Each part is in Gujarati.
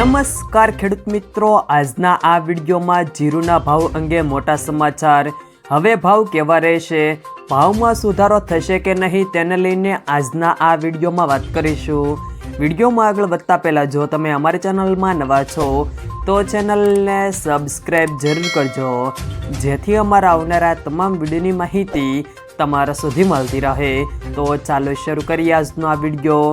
નમસ્કાર, ખેડૂત મિત્રો. આજના આ વિડીયોમાં જીરુના ભાવ અંગે મોટા સમાચાર. હવે ભાવ કેવા રહેશે? ભાવમાં સુધારો થશે કે નહીં તેને લઈને આજના આ વિડીયોમાં વાત કરીશું. વિડીયોમાં આગળ વધતા પહેલાં જો તમે અમારી ચેનલમાં નવા છો, તો ચેનલને સબસ્ક્રાઈબ જરૂર કરજો. જેથી અમારા આવનારા તમામ વિડીયોની માહિતી તમારા સુધી મળતી રહે. તો ચાલો શરૂ કરીએ આજનો આ વીડિયો.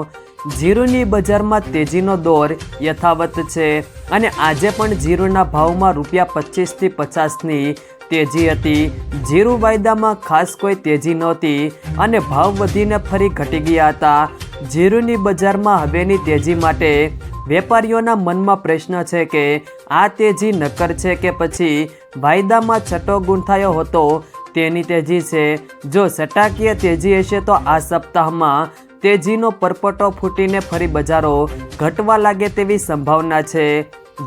જીરુની બજારમાં તેજીનો દોર યથાવત છે અને આજે પણ જીરુના ભાવમાં રૂપિયા પચીસથી પચાસની તેજી હતી. જીરુ વાયદામાં ખાસ કોઈ તેજી નહોતી અને ભાવ વધીને ફરી ઘટી ગયા હતા. જીરુની બજારમાં હવેની તેજી માટે વેપારીઓના મનમાં પ્રશ્ન છે કે, આ તેજી નક્કર છે કે પછી વાયદામાં છઠ્ઠો ગૂંથાયો હતો? તેની તેજી છે. જો સટાકીય તેજી હશે તો આ સપ્તાહમાં તેજીનો પરપટો ફૂટીને ફરી બજારો ઘટવા લાગે તેવી સંભાવના છે.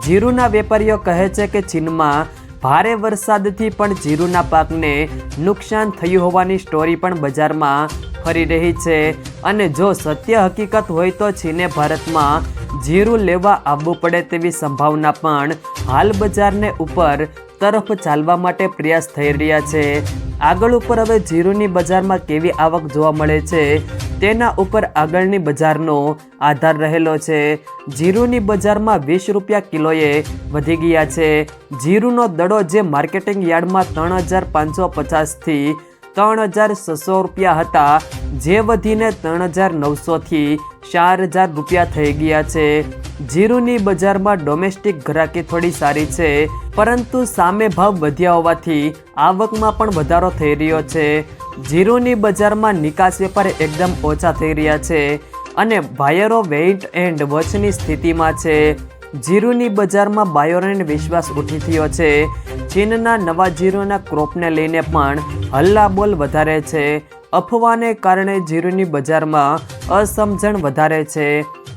જીરુના વેપારીઓ કહે છે કે ચીનમાં ભારે વરસાદથી પણ જીરુના પાકને નુકસાન થયું હોવાની સ્ટોરી પણ બજારમાં ફરી રહી છે. અને જો સત્ય હકીકત હોય તો ચીને ભારતમાં જીરું લેવા આવવું પડે તેવી સંભાવના પણ હાલ બજારને ઉપર તરફ ચાલવા માટે પ્રયાસ થઈ રહ્યા છે. આગળ ઉપર હવે જીરુની બજારમાં કેવી આવક જોવા મળે છે, તેના ઉપર આગળની બજારનો આધાર રહેલો છે. જીરુની બજારમાં વીસ રૂપિયા કિલોએ વધી ગયા છે. જીરુનો દડો જે માર્કેટિંગ યાર્ડમાં ત્રણ હજાર પાંચસો પચાસથી ત્રણ હજાર છસો રૂપિયા હતા, જે વધીને ત્રણ હજાર નવસોથી ચાર હજાર રૂપિયા થઈ ગયા છે. જીરુની બજારમાં ડોમેસ્ટિક ઘરાકી થોડી સારી છે, પરંતુ સામે ભાવ વધ્યા હોવાથી આવકમાં પણ વધારો થઈ રહ્યો છે. જીરુની બજારમાં નિકાસ વેપાર એકદમ ઓછા થઈ રહ્યા છે અને બાયરો વેઇટ એન્ડ વોચની સ્થિતિમાં છે. જીરુની બજારમાં બાયોરને વિશ્વાસ ઉઠી થયો છે. ચીનના નવા જીરુના ક્રોપને લઈને પણ હલ્લાબોલ વધારે છે. અફવાને કારણે જીરુની બજારમાં અસમજણ વધારે છે.